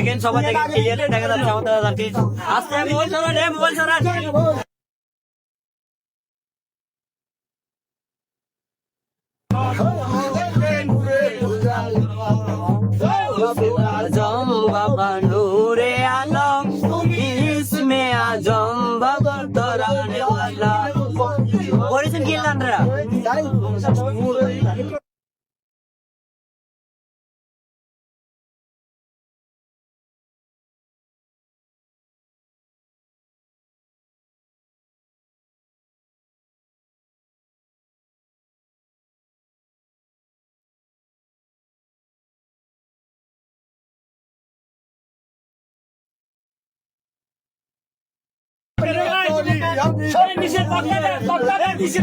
দেখেন সবাই দেখেন ক্লিয়ারলি দেখা যাচ্ছে আমাদের আর আস্তে মোবাইল সরান, এ, মোবাইল সরান। আজম বাবা নূরে আলম, ইসমে আজম বাবা তোরানে পড়েছেন কি আপনারা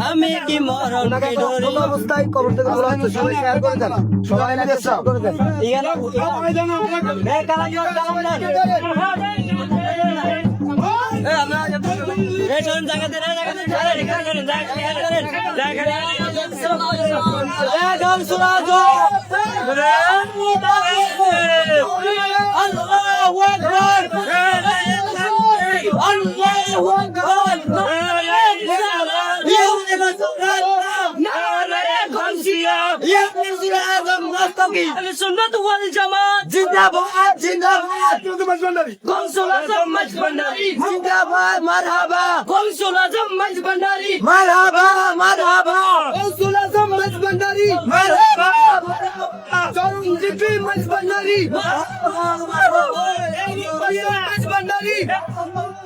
আমি কি মরণ কে ডরি অবস্থায় কবর থেকে তোলা হচ্ছে সবাই শেয়ার করে দেন সবাই মিলে শেয়ার করে দেন এখানে এ কালা জোর কালাম না এ শোন জায়গা দে জায়গা দে আরে রিকার জায়গা করেন জায়গা করেন এ গান শোনা দো আল্লাহু আকবার সুন্নত ওয়াল জামাত। জিন্দাবাদ জিন্দাবাদ। কনসুল আজম মজ ভান্ডারি জিন্দাবাদ মারহাবা। কনসুল আজম মজ ভান্ডারি মারহাবা মারহাবা। কনসুল আজম মজ ভান্ডারি মারহাবা। মজ ভান্ডারি মজ ভান্ডারি মারহাবা। মজ ভান্ডারি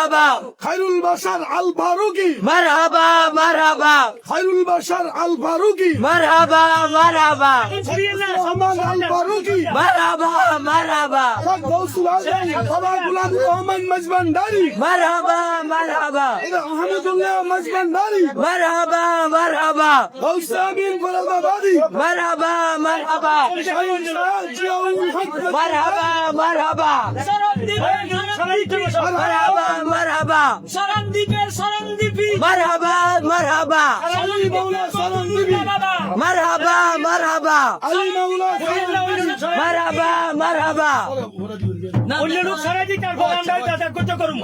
মারহাবা। মারহাবা খাইরুল বাশার আল ফারুকি মারহাবা মারহাবা। খাইরুল বাশার আল ফারুকি মারহাবা। মারহাবা রহমান আল ফারুকি মারহাবা। মারহাবা গৌসুল আজম বাবা গুলাম রহমান মজবান্ডারি মারহাবা মারহাবা। আহমদুল্লাহ মজবান্ডারি মারহাবা মারহাবা। গৌস আমিন মারহাবা মারহাবা। জিয়াউল হক। মারহাবা মারহাবা। মারহাবা মারহাবা। সরণদ্বীপের সরণদ্বীপী মারহাবা মারহাবা। আলী মাওলা সালামদিবি মারহাবা মারহাবা। আলী মাওলা মারহাবা মারহাবা। অন্য লোক সারা দিতে আর আমরা করতে করুন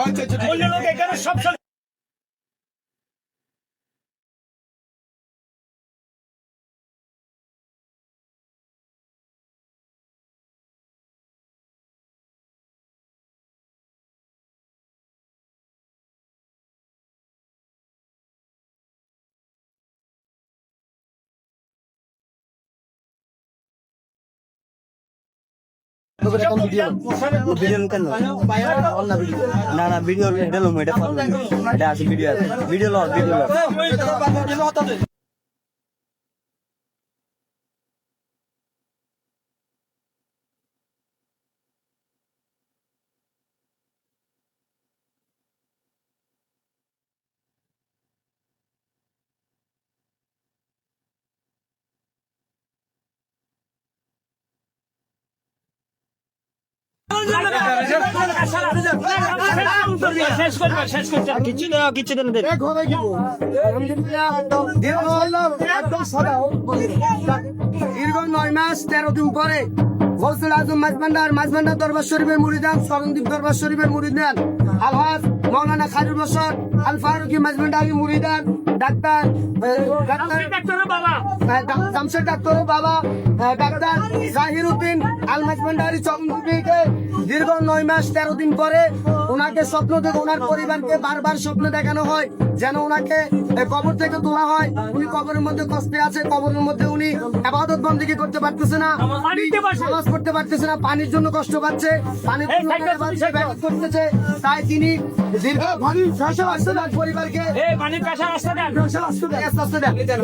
অন্য লোক এখানে সব সব ভিডিও কেন না না ভিডিও এটা লম এটা এটা আছে ভিডিও আছে ভিডিও ল ভিডিও লস কিছু দেওয়া কিছু দেন। একদম সাদা দীর্ঘ নয় মাস তেরো দিন পরে। গৌসুল আজম মাঝভান্ডার মাঝভান্ডার দরবার শরীফের মুরিদান স্মরণদ্বীপ দরবার শরীফের মুরিদান আলহাজ মৌলানা খাজুর বসর আল ফারুকি মাঝভান্ডারি মুরিদান ডাক্তার জামশেদ ডাক্তার বাবা। ডাক্তার জাহির উদ্দিন আল মাঝভান্ডারি চন্দ্রীকে দীর্ঘ নয় মাস তেরো দিন পরে ওনাকে স্বপ্ন থেকে ওনার পরিবারকে বারবার স্বপ্ন দেখানো হয় যেন ওনাকে কবর থেকে তোলা হয়। উনি কবরের মধ্যে কষ্টে আছে কবরের মধ্যে উনি আবাদত বন্দিকে করতে পারতেছে না। বসে। পারতেছে না পানির জন্য কষ্ট পাচ্ছে পানির করতেছে তাই তিনি পরিবারকে।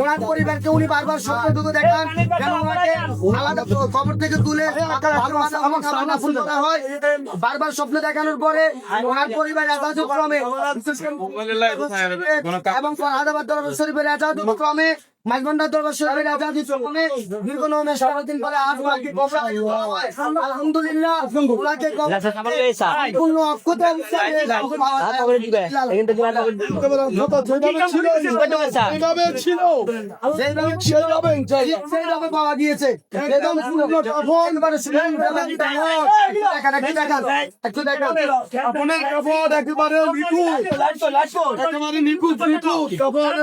ওনার পরিবারকে উনি বারবার স্বপ্ন দেখান আলাদা কবর থেকে তুলে আলাদা ফুল করা হয় বারবার স্বপ্ন দেখানোর পরে ওনার পরিবার ক্রমে এবং দরবার শরীফের এজাজ ক্রমে মাঝবান্ডার দরবার শরীফের আজাদি চলনে দীর্ঘ নয় মাস পরে আজ আলহামদুলিল্লাহ ওনাকে। পূর্ণ অক্ষতা? যেভাবে ছিল সেইভাবে পাওয়া গিয়েছে। একদম পূর্ণ কাফন দেখেন একটু কাপড় একেবারে নিখুঁত। একেবারে নিখুঁত নিখুঁত। কাপড়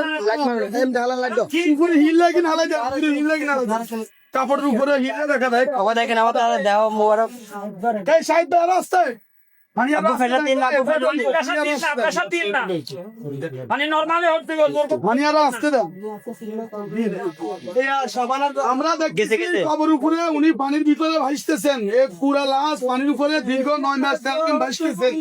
এম ঢালা লাগতো উপরে হিল লাগে না আলাদা হিল লাগে না কাপড়ের উপরে হিলে দেখা দেয়। খাওয়া দেখেন আমাদের দেওয়া মোবারক। সাইড রাস্তায়। আমরা গেছে, কবর উপরে উনি পানির ভিতরে ভাসতেছেন। এ পুরা লাশ পানির উপরে দীর্ঘ নয় মাস ভাসতেছেন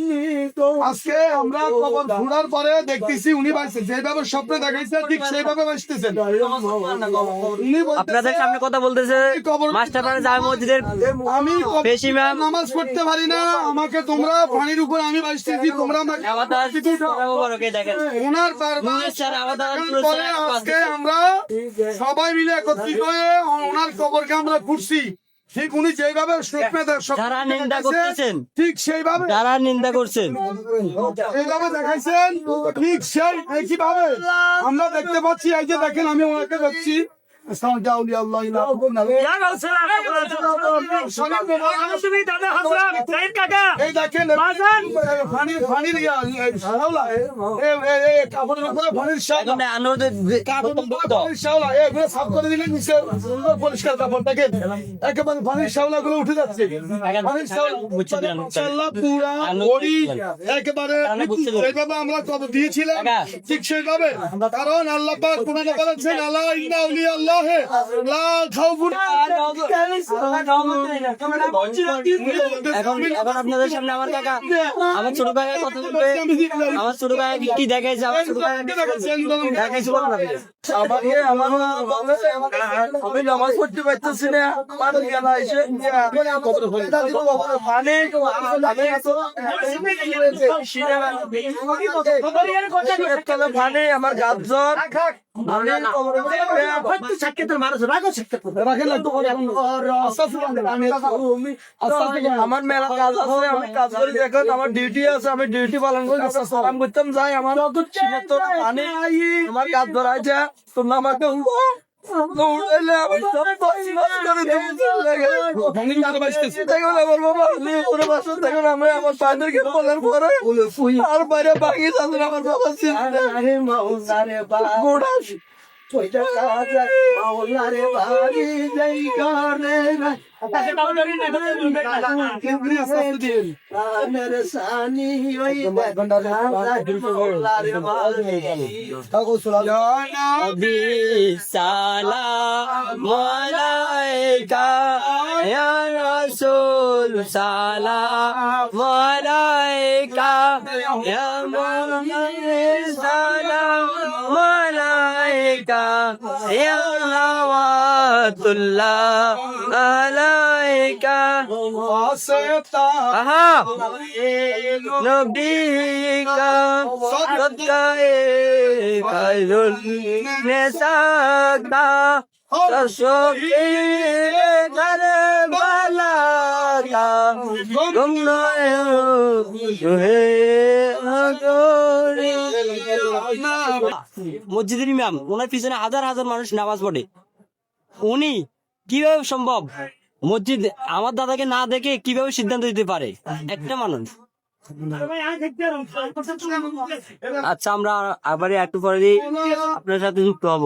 আজকে আমরা কবর ঘোরার পরে দেখতেছি উনি যেভাবে স্বপ্নে দেখাইছে ঠিক সেইভাবে ভাসতেছেন। উনি আপনাদের সামনে কথা বলতেছে মাস্টার মসজিদের আমি নামাজ পড়তে পারি না আমাকে তোমরা পানির উপর আমি ভাসতেছি তোমরা ওনার আমার আজকে সবাই মিলে একত্রিত হয়ে ওনার কবরকে আমরা ঘুরছি। ঠিক উনি যেভাবে যারা নিন্দা করতেছেন। ঠিক সেইভাবে যারা নিন্দা করছেন। এইভাবে দেখাইছেন ঠিক সেই একইভাবে আমরা দেখতে পাচ্ছি এই যে দেখেন আমি ওনাকে দেখছি। ইয়া, পরিষ্কার একেবারে পানিরগুলো উঠে যাচ্ছে পানির পুরা। একেবারে। এইভাবে আমরা কত দিয়েছিলাম। ঠিক সেইভাবে কারণ আল্লাহ পাক কোরআনে বলেছেন আল্লাহ ইন্না আউলিয়া আল্লাহ লা খাউফুন এখন এখন আপনাদের সামনে আমার কাকা। আমার ছোট কাকা কথা বলবে আমার ছোট কাকা কি দেখাইছে? আমার ছোট কাকা দেখাইছে? না আমাকে আমার আমি নামাজ পড়তে পারতেছি না। আমার গেলা এসে মানে আমি এত মানে আমার গাছ জ্বর আমার মেলা কাজ আছে আমি কাজ করি দেখুন আমার ডিউটি আছে আমি ডিউটি পালন করি সালাম করতাম যাই আমার আমার কাজ ধরাইছে তোমরা আমাকে আর বাইরে বাকি আমার বাবা চিন্তা গোড়া মাওলারে বাড়ি যাই করে রাসূল সালাম আলাইকা ইয়া সালাম আলাইকা ইয়া আহা নবীকা সদকায়ে খায়রুল নেসাকা মসজিদের ইমাম ওনার পিছনে হাজার হাজার মানুষ নামাজ পড়ে। উনি কীভাবে সম্ভব? মসজিদ আমার দাদাকে না দেখে কীভাবে সিদ্ধান্ত দিতে পারে? একটা মানুষ। আচ্ছা আমরা আবার একটু পরে আপনার সাথে যুক্ত হব।